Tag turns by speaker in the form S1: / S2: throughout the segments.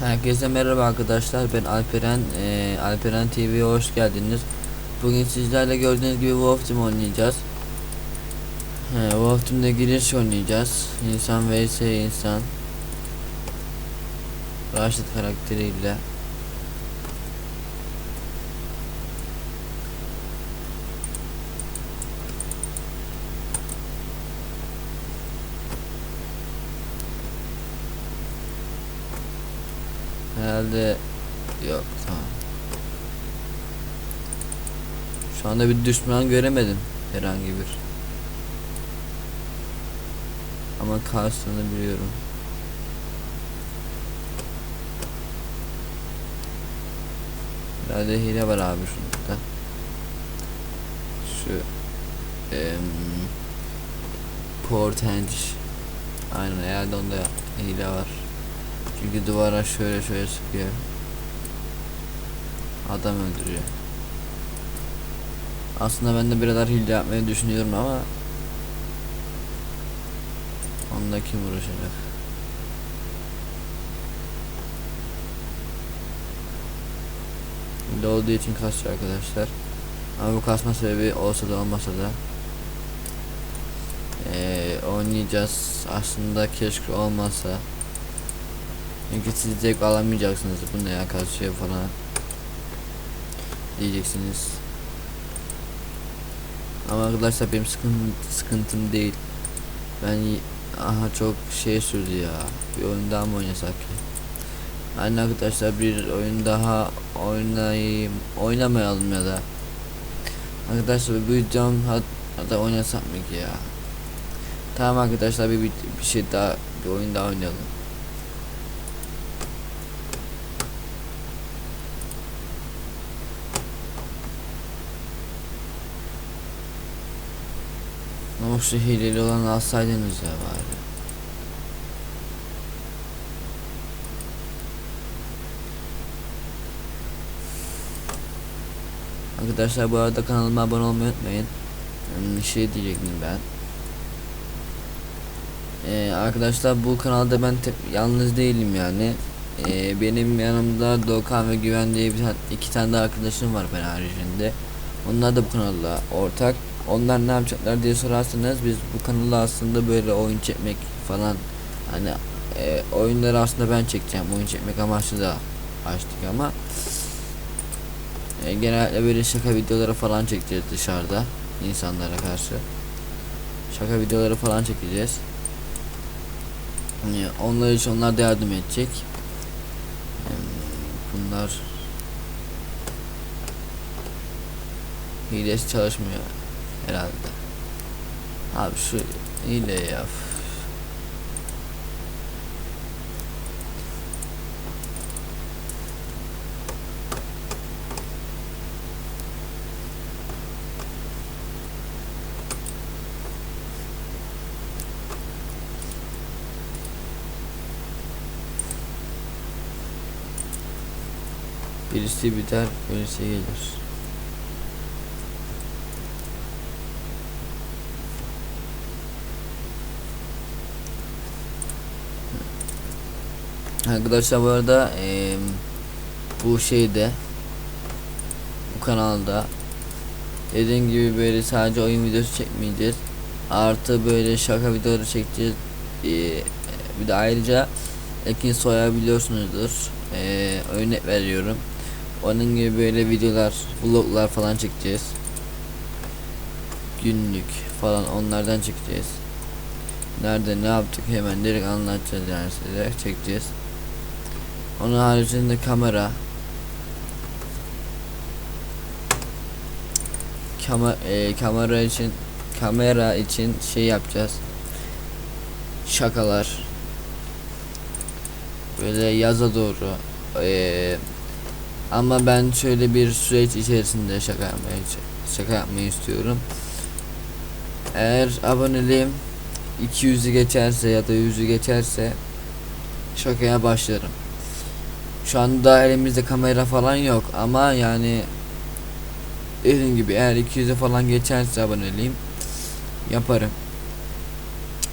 S1: Herkese merhaba arkadaşlar. Ben Alperen Ee, Alperen TV'ye hoş geldiniz. Bugün sizlerle gördüğünüz gibi Wolf Team oynayacağız. He, Wolf Team'de giriş oynayacağız. İnsan vs insan. Raşit karakteriyle Herhalde yok tamam. Şu anda bir düşman göremedim herhangi bir. Ama karşısını biliyorum. Herhalde hile var abi şurada. Şu em, Portage Aynen herhalde onda hile var. Çünkü duvara şöyle şöyle sıkıyor. Adam öldürüyor. Aslında ben de biraz hile yapmayı düşünüyorum ama Onunla kim uğraşacak? Hile olduğu için kasıyor arkadaşlar. Ama bu kasma sebebi olsa da olmasa da eee, oynayacağız. Aslında keşke olmasa. Çünkü siz zevk alamayacaksınız. Bu ne ya kasıyor falan diyeceksiniz. Ama arkadaşlar benim sıkıntım, sıkıntım değil. Ben aha çok şey sürdü ya. Bir oyun daha mı oynasak ki? Hani arkadaşlar bir oyun daha oynayayım, oynamayalım ya da. Arkadaşlar bu videom hat hatta oynasak mı ki ya? Tamam arkadaşlar bir, bir, bir şey daha bir oyun daha oynayalım. Ama şu hileli olan alsaydınız ya bari. Arkadaşlar bu arada kanalıma abone olmayı unutmayın. Hmm, şey diyecektim ben. Ee, arkadaşlar bu kanalda ben yalnız değilim yani. Ee, benim yanımda Doğukan ve Güven diye bir iki tane de arkadaşım var ben haricinde. Onlar da bu kanalla ortak. Onlar ne yapacaklar diye sorarsanız biz bu kanalda aslında böyle oyun çekmek falan hani e, oyunları aslında ben çekeceğim oyun çekmek amaçlı da açtık ama e, genelde böyle şaka videoları falan çekeceğiz dışarıda insanlara karşı. Şaka videoları falan çekeceğiz. Yani onlar için onlar da yardım edecek. Bunlar hilesi çalışmıyor herhalde. Abi şu hile ya. Birisi biter, birisi gelir. Arkadaşlar bu arada eee, bu şeyde bu kanalda dediğim gibi böyle sadece oyun videosu çekmeyeceğiz. Artı böyle şaka videoları çekeceğiz. Eee, bir de ayrıca Ekin Soya biliyorsunuzdur. Eee örnek veriyorum. Onun gibi böyle videolar, vloglar falan çekeceğiz. Günlük falan onlardan çekeceğiz. Nerede ne yaptık hemen direkt anlatacağız yani size çekeceğiz. Onun haricinde kamera Kama e, kamera için kamera için şey yapacağız. Şakalar. Böyle yaza doğru. E, ama ben şöyle bir süreç içerisinde şaka yapmayı şaka yapmayı istiyorum. Eğer aboneliğim 200'ü geçerse ya da 100'ü geçerse şakaya başlarım. Şu anda elimizde kamera falan yok ama yani dediğim gibi eğer 200'e falan geçerse aboneliğim yaparım.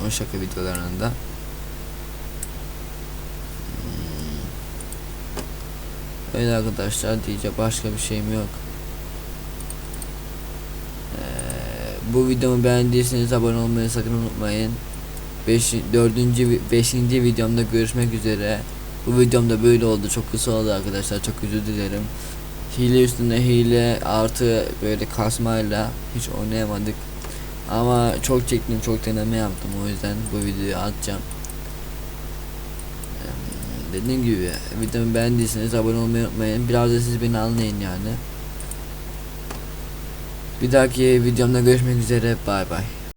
S1: O şaka videolarında. Hmm. Öyle arkadaşlar diyecek başka bir şeyim yok. Ee, bu videomu beğendiyseniz abone olmayı sakın unutmayın. 5 4. 5. videomda görüşmek üzere. Bu videomda böyle oldu. Çok kısa oldu arkadaşlar. Çok özür dilerim. Hile üstüne hile artı böyle kasmayla hiç oynayamadık. Ama çok çektim, çok deneme yaptım. O yüzden bu videoyu atacağım. Dediğim gibi videomu beğendiyseniz abone olmayı unutmayın. Biraz da siz beni anlayın yani. Bir dahaki videomda görüşmek üzere. Bay bay.